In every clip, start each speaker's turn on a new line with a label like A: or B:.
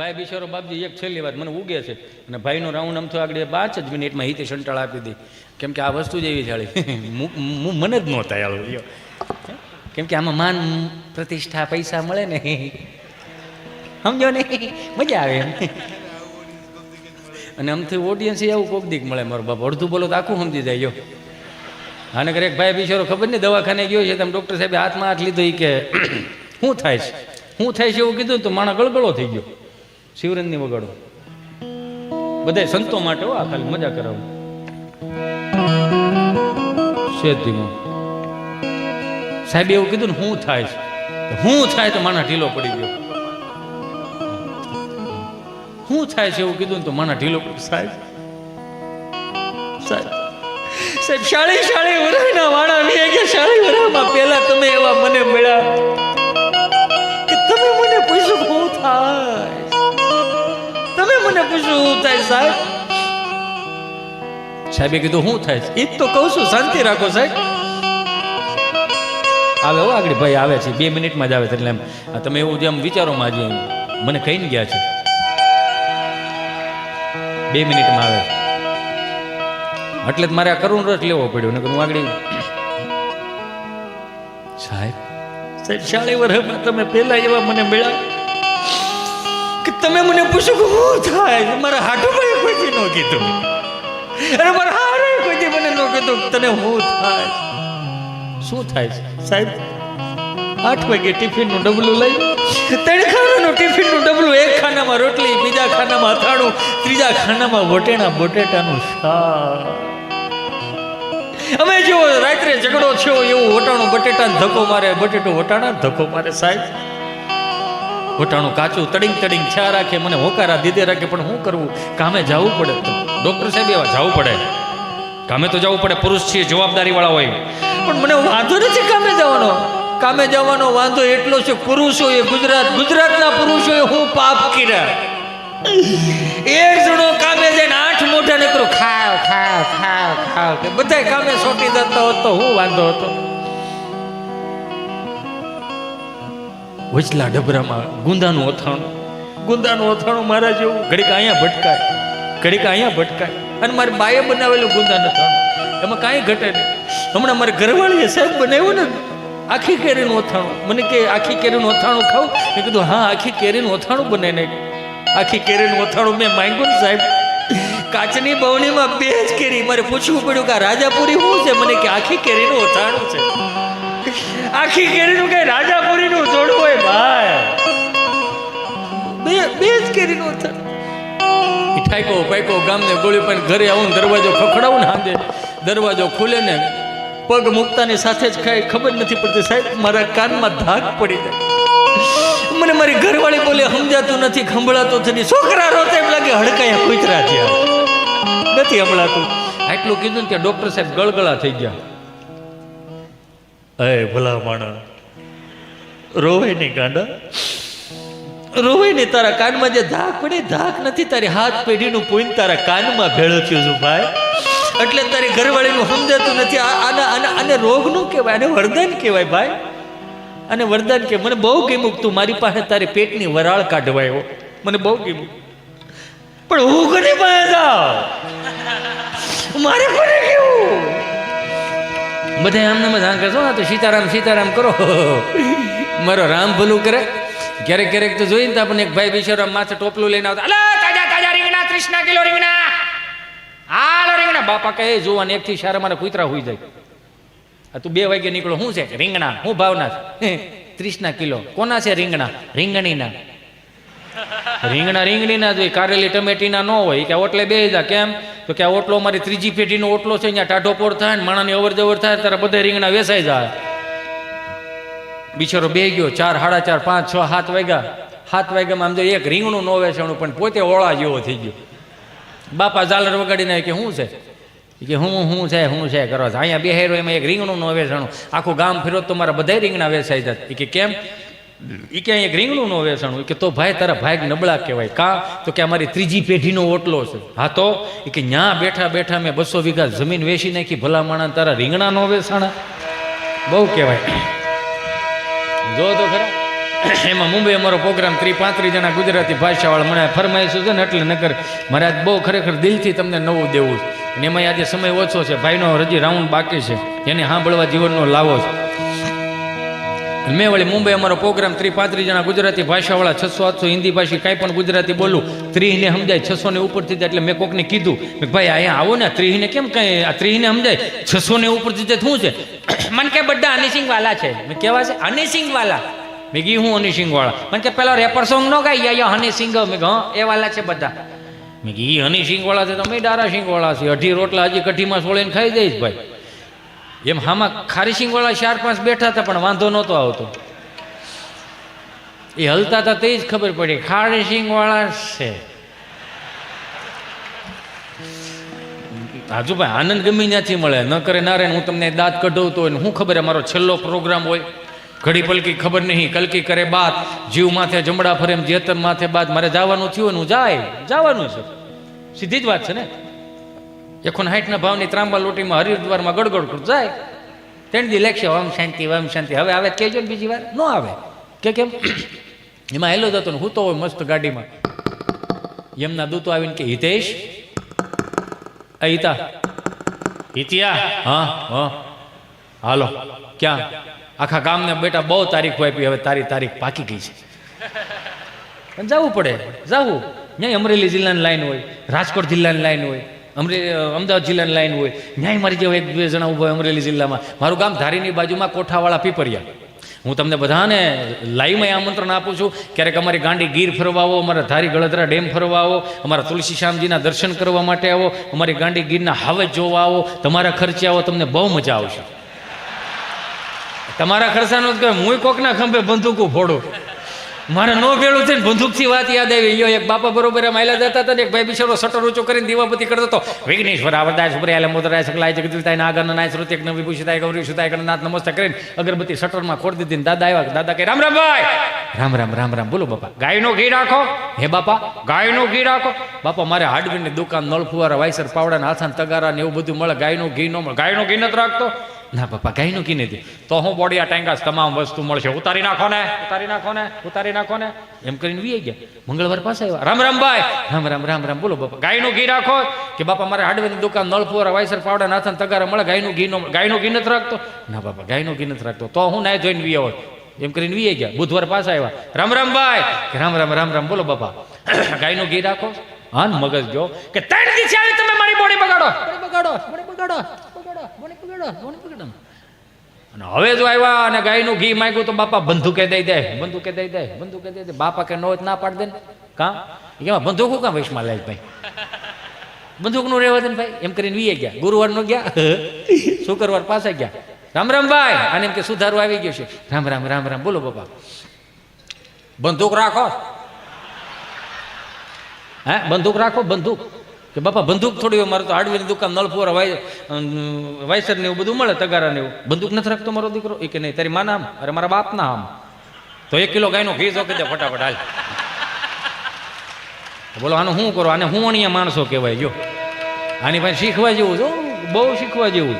A: ભાઈ બિચારો બાપજી એક છેલ્લી વાત, મને ઉગે છે. અને ભાઈનો રાઉન્ડ આમ થયો, આગળ પાંચ જ મિનિટમાં હિતે સંટાળ આપી દે. કેમ કે આ વસ્તુ જ એવી જાળી. મને જ નહોતા યાર કેમ કે આમાં માન પ્રતિષ્ઠા, પૈસા મળે ને. સમજો ને? મજા આવે એમ. અને આમથી ઓડિયન્સ એવું કોક દીક મળે મારો બાપ. અડધું બોલો તો આખું સમજી જાય આને એક ભાઈ બિચારો ખબર નહીં, દવાખાને ગયો છે તમે ડૉક્ટર સાહેબે હાથમાં હાથ લીધો એ કે, શું થાય છે? શું થાય છે? એવું કીધું તો માણસ ગળગળો થઈ ગયો. શિવરંજની વગાડો. બધા સંતો માટે હો ખાલી મજા કરાવું. ધીમો. એવું કીધું ને, હું થાય શું થાય તો માણા ઢીલો પડી ગયો. હું થાય છે એવું કીધું ને તો માણા ઢીલો સાહેબ સાહેબ સાહેબ, શાળી શાળી વરાના વાળા વે કે શાળી વરામાં પહેલા તમે એવા મને મળ્યા. શું થાય સાહેબ? સાહેબે કીધું શું થાય એ તો કહું છું શાંતિ રાખો સાહેબ. આવે હો આગળ ભાઈ આવે છે બે મિનિટમાં જ આવે છે એટલે એમ તમે એવું જેમ વિચારોમાં આજે મને કહીને ગયા છે. બે મિનિટમાં આવે એટલે જ મારે આ કરુણ રસ લેવો પડ્યો ને હું આગળ સાહેબ સાહેબ શાળી વર્ષમાં તમે પહેલા એવા મને મળ્યા. કે તમે મને પૂછો કે શું થાય? મારા એક કોઈથી ન કીધું. અરે મારા હારે કોઈથી મને ન કીધું તને શું થાય? શું થાય સાહેબ, આઠ વાગે ટિફિનનું ડબલું લઈ, ત્રણ ખાનાનું ટિફિનનું ડબલું, એક ખાનામાં રોટલી, બીજા ખાનામાં અથાણું, ત્રીજા ખાનામાં વટેણા, બટેટાનું શાક. અમે જો રાત્રે ઝઘડો થયો એવું વટાણું બટેટા ધક્કો મારે, બટેટું વટાણા, ધક્કો મારે, સાહેબ. વટાણું કાચું તડિંગ તડિંગ છા રાખે, મને હોકારા દીધે રાખે, પણ શું કરવું? કામે જવું પડે ડોક્ટર સાહેબ એવા, જવું પડે. કામે તો જવું પડે, પુરુષ છીએ જવાબદારી વાળા હોય. પણ મને વાંધો નથી કામે જવાનો. કામે જવાનો વાંધો એટલો છે પુરુષોએ ગુજરાત, ગુજરાતના પુરુષોએ હું પાપ કર્યા. એક જણો કામે જઈને આઠ મોઢા નીકળો ખાવ ખાવ ખાવ ખાવ. બધા કામે સોટી જતો હોત હું વાંધો હતો? વચલા ડબરામાં ગુંદાનું અથાણું. ગુંદાનું અથાણું મારા જેવું. ઘડીક અહીંયા ભટકાય, ઘડીક અહીંયા ભટકાય. અને મારી બાએ બનાવેલું ગુંદાનું અથાણું. એમાં કાંઈ ઘટે નહીં. હમણાં મારે ઘરવાળીએ સાહેબ બનાવ્યું ને, આખી કેરીનું અથાણું. મને કે, આખી કેરીનું અથાણું ખાવ? મેં કીધું, હા, આખી કેરીનું અથાણું બનાવી નાખ્યું આખી કેરીનું અથાણું મેં માંગ્યું ને સાહેબ. કાચની બવણીમાં બે જ કેરી. મારે પૂછવું પડ્યું કે રાજાપુરી શું છે? મને કે, આખી કેરીનું અથાણું છે. આખી કેરીનું કઈ રાજાપુરીનું જોડું હોય ભાઈ. બે જ કેરીનું ઠાકો પાકો ગામને ગોળી પણ ઘરે આવું ને દરવાજો ખખડાવું ને હાંજે દરવાજો ખુલે ને પગ મૂકતાની સાથે જ ખાઈ ખબર નથી પડતી. સાહેબ મારા કાનમાં ધાક પડી જાય. મને મારી ઘરવાળી બોલે સમજાતું નથી ખંભળાતું નથી. છોકરા રોતે એમ લાગે હડકાયા કુતરા થયા નથી હંભળાતું આટલું કીધું ને ત્યાં ડોક્ટર સાહેબ ગળગળા થઈ ગયા. અય ભલા માણા રોવે નહીં ગાંડા. રોવે નહીં તારા કાનમાં જે ધાક પડે ધાક નથી. તારી હાથ પેઢીનું પૂન તારા કાનમાં ભેળો થયો છું ભાઈ. એટલે તારી ઘરવાળીનું સમજાતું નથી. આના આના આને રોગનું કહેવાય, આને વરદાન કહેવાય ભાઈ. અને વરદાન કે મને બહુ ગમ્યું તું મારી પાસે તારે પેટની વરાળ કાઢવાયો મને બહુ ગમ્યું. પણ હું ઘણી પાસે જાઉં. મારે કોને કેવું બધા આમને બધા કરશો ને તો સીતારામ સીતારામ કરો. મારો રામ ભલું કરે. ક્યારેક ક્યારેક તો જોઈને તો આપણને એક ભાઈ બિચારો માથે ટોપલું લઈને આવતા અલા તાજા તાજા રીંગણા ત્રીસના કિલો રીંગણા. હાલો, રીંગણા. બાપા કહે જોવાને એકથી સારા મારા કૂતરા હોઈ જાય. આ તું બે વાગે નીકળો શું છે? રીંગણા, હું ભાવના છે. ત્રીસના કિલો. કોના છે રીંગણા? રીંગણીના. રીંગણા, રીંગણીના જોઈએ કારેલી ટમેટીના ન હોય કે ઓટલે બે જા, કેમ? તો કે આ ઓટલો મારી ત્રીજી પેઢીનો ઓટલો છે, અહીંયા ટાઢો પોર થાય ને માણાની અવર જવર થાય, ત્યારે બધા રીંગણા વેસાઈ જાય. બિચારો બે ગયો, ચાર, સાડા ચાર, પાંચ, છ, સાત વાગ્યા. સાત વાગ્યામાં આમ જો એક રીંગણું ન વેચાણું પણ પોતે ઓળા જેવો થઈ ગયો. બાપા ઝાલર વગાડીને કે શું છે? કે હું હું છે હું છે કરો છો. અહીંયા બેહેરો એમાં એક રીંગણું ન વેચાણું આખું ગામ ફેરો તો મારા બધા રીંગણા વેચાઈ જાય કે કેમ? ઈ કે અહીંયા એક રીંગણું ન વેચાણું કે તો ભાઈ તારા ભાઈ નબળા કહેવાય. કા? તો કે અમારી ત્રીજી પેઢીનો ઓટલો છે. હા તો? એ કે ન્યા બેઠા બેઠા મેં બસો વીઘા જમીન વેચી નાખી. ભલા માણા તારા રીંગણા નો વેચાણા. બહુ કહેવાય. જો તો ખરા.
B: એમાં મુંબઈ અમારો પ્રોગ્રામ ત્રી પાંત્રીસ જણા ગુજરાતી ભાષાવાળા મને ફરમાઈશું છે ને એટલે નગર મારે આજ બહુ ખરેખર દિલથી તમને નવું દેવું છે. અને એમાં આજે સમય ઓછો છે. ભાઈનો હજી રાઉન્ડ બાકી છે. એને સાંભળવા જીવનનો લાવો છે. મેં વળી મુંબઈ અમારો પ્રોગ્રામ ત્રી જણા ગુજરાતી ભાષાવાળા, છસો આઠસો હિન્દી ભાષી કાંઈ પણ ગુજરાતી બોલું. ત્રીસને સમજાય છસો ને ઉપરથી જાય એટલે મેં કોકને કીધું મેં ભાઈ અહીંયા આવો ને ત્રીસને કેમ કાંઈ, આ ત્રીસને સમજાય? છસો ને ઉપરથી જાય શું છે? મને કે બધા હનીસિંગ વાલા છે. મેં કહેવા છે? હનીસિંગ વાલા મેં કીધું, હું હનીસિંગવાળા મને કે પેલો રેપર સોંગ ન ગાઈ યા હની સિંગ મેં કીધું એ વાલા છે બધા. મેં કીધું, ઈ હની સિંગ વાળા છે, તમે ડારા સિંગવાળા છે. અઢી રોટલા હજી કઢીમાં સોળીને ખાઈ જઈશ ભાઈ. એમ હામાં ખારી સિંગ વાળા ચાર પાંચ બેઠા હતા, પણ વાંધો નહોતો આવતો. એ હલતા હતા તે જ ખબર પડી, ખારી સિંગ વાળા છે. હાજુ ભાઈ આનંદ ગમી ત્યાંથી મળે. ન કરે નારાયણ, હું તમને દાંત કઢાવતો હોય હું ખબર મારો છેલ્લો પ્રોગ્રામ હોય. ઘડી પલકી ખબર નહીં, કલકી કરે બાત જીવ માથે જમડા ફરે જેતન માથે બાદ મારે જવાનું થયું ને હું જાય. જવાનું છે. સીધી જ વાત છે ને? હાઈટના ભાવની ત્રાંબા લોટીમાં હરિદ્વારમાં ગડગડ કરું જાય. ત્રણ દી લેખશે ઓમ શાંતિ ઓમ શાંતિ. હવે આવે કહેજો ને બીજી વાર. ન આવે. કે કેમ? એમાં હેલો જતો ને હું તો હોય મસ્ત ગાડીમાં. એમના દૂતો આવીને કે હિતેશ? અ હિતા. હિતિયા. હા હા. હાલો. ક્યાં? આખા ગામને બેટા બહુ તારીખો આપી હવે તારી તારીખ પાકી ગઈ છે. પણ જવું પડે. જવું. ન્યાય અમરેલી જિલ્લાની લાઈન હોય રાજકોટ જિલ્લાની લાઈન હોય. અમરે અમદાવાદ જિલ્લાની લાઈન હોય. ન્યાય મારી જેવા એક, બે જણા ઊભા અમરેલી જિલ્લામાં. મારું ગામ ધારીની બાજુમાં કોઠાવાળા પીપરિયા. હું તમને બધાને લાઈવમાં આમંત્રણ આપું છું. ક્યારેક અમારી ગાંડી ગીર ફરવા આવો અમારા ધારી ગળદરા ડેમ ફરવા આવો અમારા તુલસી શ્યામજીના દર્શન કરવા માટે આવો, અમારી ગાંડી ગીરના હાવે જોવા આવો. તમારા ખર્ચે આવો, તમને બહુ મજા આવશે. તમારા ખર્ચાનો હું કોકના ખંભે બંદૂકો ફોડું મારે નો ભેળું થઈને બંદૂકથી વાત યાદ આવી. યો એક બાપા બરોબર એમ આયલા જતા હતા ને એક ભાઈ બિચારો સટર ઊંચો કરીને દીવાપતિ કરતો હતો. વિઘ્નેશ્વર આવરદાય સુપ્રિયાલે મોદરાય સકલાય જગદીતાય નાગન નાય શ્રુતિ એક નવી પૂછતાય ગૌરી સુતાય ગણનાથ નમસ્તે કરીને અગરબત્તી શટરમાં ખોડ દીધી ને દાદા આવ્યા. દાદા કે રામ રામ ભાઈ. રામ રામ રામ રામ. બોલો બાપા. ગાયનો ઘી રાખો. હે બાપા? ગાયનો ઘી રાખો. બાપા મારે હાર્ડવેરની દુકાન નળ ફુવારા વાયસર પાવડા હાથાન તગારા ને એવું બધું મળે ગાયનું ઘી ન મળે. ગાયનું ઘી નથી રાખતો. ના બાપા ગાયનું કી નથી તો હું બોડિયા ટાંગાસ તમામ વસ્તુ મળશે. ઉતારી નાખો ને. ઉતારી નાખો ને. ઉતારી નાખો ને. એમ કરીને વી ગયા. મંગળવાર પાસે આવ્યા. રામ રામ ભાઈ. રામ રામ રામ રામ. બોલો બાપા. ગાયનું ઘી રાખો. કે બાપા, મારે હાર્ડવેરની દુકાન નળ વાયસર પાવડા નાથન, તગારે મળે. ગાયનું ઘી નો. ગાયનું ઘી નથી રાખતો. ના બાપા, ગાયનું ઘી નથી રાખતો. તો હું ના જોઈને વી હોય એમ કરીને વી ગયા. બુધવાર પાસે આવ્યા. રામ રામ ભાઈ. રામ રામ રામ રામ. બોલો બાપા. ગાયનું ઘી રાખો. હા મગજ જો. કે ત્રણ દિવસે આવી તમે મારી બોડી બગાડો. બગાડો બગાડો. બગાડો કોને બગાડો અને હવે જો આવ્યા અને ગાયનું ઘી માંગ્યું તો બાપા બંદૂકે દઈ દે બંદૂકે દઈ દે બંદૂકે દઈ દે. બાપા કે નો ના પાડ દે ને. કા? એમાં બંદૂકો કાં વૈશમાં લાય ભાઈ? બંદૂકનું રહેવા દે ને ભાઈ. એમ કરીને વીએ ગયા. ગુરુવારનો ગયા. શુક્રવાર પાસે ગયા. રામ રામ ભાઈ. અને એમ કે સુધારો આવી ગયો છે. રામ રામ રામ રામ. બોલો બાપા. બંદૂક રાખો. હે? બંદૂક રાખો બંદૂક કે બાપા, બંદૂક થોડી મારે તો હાર્ડવેરની દુકાન નળપુરા વાય વાયસર ને એવું બધું મળે તગારા ને એવું. બંદૂક નથી રાખતો મારો દીકરો? એ કે નહીં, તારી માના આમ? અરે મારા બાપના આમ. તો એક કિલો ગાયનો ઘી જો કે દે, ફટાફટ હાલ. બોલો, આનું શું કરો? આને હું અણીયા માણસો કહેવાય, જો. આની પાસે શીખવા જેવું જો બહુ શીખવા જેવું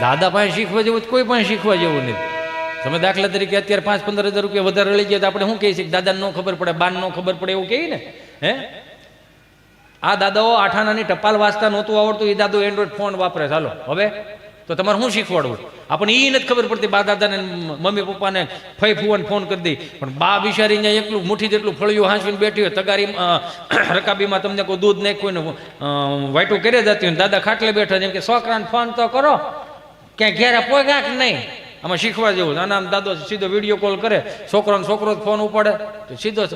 B: દાદા પાસે શીખવા જેવું કોઈ પણ શીખવા જેવું નથી. તમે દાખલા તરીકે અત્યારે પાંચ પંદર હજાર રૂપિયા વધારે લઈ ગયા તો આપણે શું કહીએ છીએ દાદાને ન ખબર પડે બાન ન ખબર પડે, એવું કહીએ ને, હે? આ દાદાઓ આઠાનાની ટપાલ વાંચતા નહોતું આવડતું, એ દાદો એન્ડ્રોઈડ ફોન વાપરે. ચાલો, હવે? તો તમારે શું શીખવાડવું? આપણને એ નથી ખબર પડતી, બા દાદાને મમ્મી પપ્પાને ફઈ ફુવાને ફોન કરી દઈ. પણ બા બિચારી એકલું મુઠ્ઠી જેટલું ફળિયું હાંચવીને બેઠી હોય, તગારી રકાબીમાં તમને કોઈ દૂધ નાખ્યું ને વાઈટું કરે જતી હોય દાદા ખાટલે બેઠા જેમ કે, છોકરાને ફોન તો કરો. ક્યાંય ઘેરા પોગ્યા કે નહીં. આમાં શીખવા જેવું આમ દાદો સીધો વીડિયો કોલ કરે. છોકરો જ ફોન ઉપાડે. તો સીધો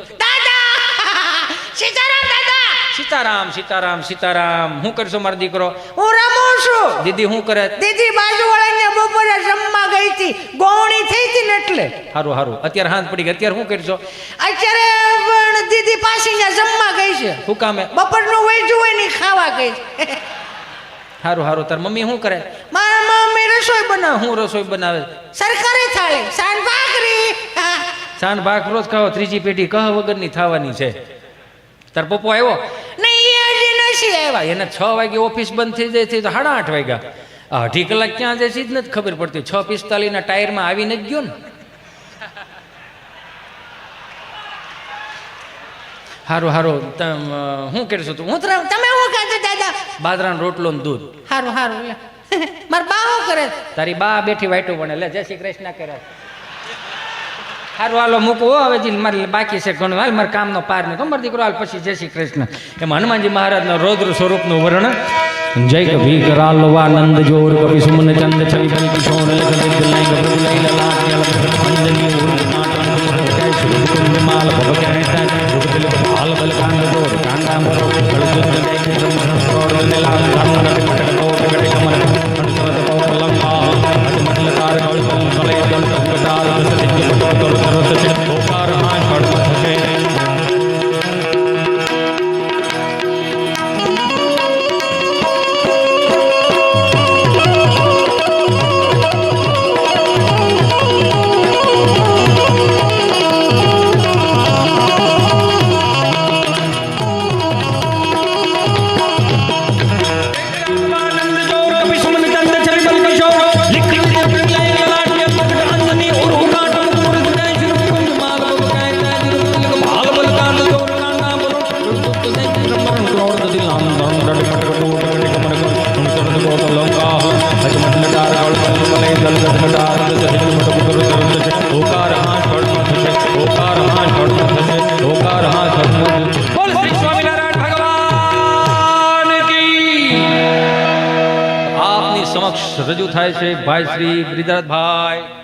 C: સીતારામ
B: સીતારામ સીતારામ હું કરશો મારો દીકરો?
C: હું રમું છું.
B: દીદી શું કરે?
C: દીદી બાજુ વાળાને બપોરે જમવા ગઈ હતી. ગોવણી થઈ હતી ને એટલે.
B: સારું સારું અત્યારે હાથ પડી ગઈ. અત્યારે શું કરશો?
C: અત્યારે પણ દીદી પાસીને જમવા ગઈ છે.
B: શું કામે?
C: બપોરનું વેજું હોય ને ખાવા ગઈ છે.
B: સારું સારું તાર મમ્મી શું કરે?
C: મારા મમ્મી રસોઈ બનાવે.
B: હું રસોઈ બનાવે?
C: સરકારે થાળી. સાન ભાખરી. હા.
B: ભાખ રોજ ખાવ ત્રીજી પેઢી કહ વગરની થવાની છે? તાર પપ્પો આવ્યો?
C: એસી આવ્યા.
B: એને છ વાગે ઓફિસ બંધ થઈ જાય છે તો સાડા આઠ વાગ્યા. અઢી કલાક ક્યાં જશે જ નથી ખબર પડતી. છ પિસ્તાલીસના ટાયરમાં આવી નથી ગયો ને. હારું હારું. હું કરશો તું? હું
C: તમે હું ખાતો દાદા?
B: બાજરાનો રોટલો ને દૂધ.
C: હારું હારું. માર બા કરે.
B: તારી બા બેઠી વાઈટો બને લે. જય શ્રી કૃષ્ણ કરે. હારું હાલો મૂકવો હવે જી મારે બાકી છે ઘણું હાલ મારે કામનો પાર નહીં તો મારે કરો હાલ પછી જય શ્રી કૃષ્ણ એમ હનુમાનજી મહારાજના રૌદ્ર સ્વરૂપનું વર્ણન જય કભી કરાલવાનંદ જોર કવિ સુમન ચંદ છવિ કવિ કિશોર માલ ભવ કહેતા ભૂતલ બાલ બલકાંડ દોર કાંડા મરો ગળદુત જય કૃષ્ણ આપની સમક્ષ રજૂ થાય છે ભાઈ શ્રી બ્રિદરભાઈ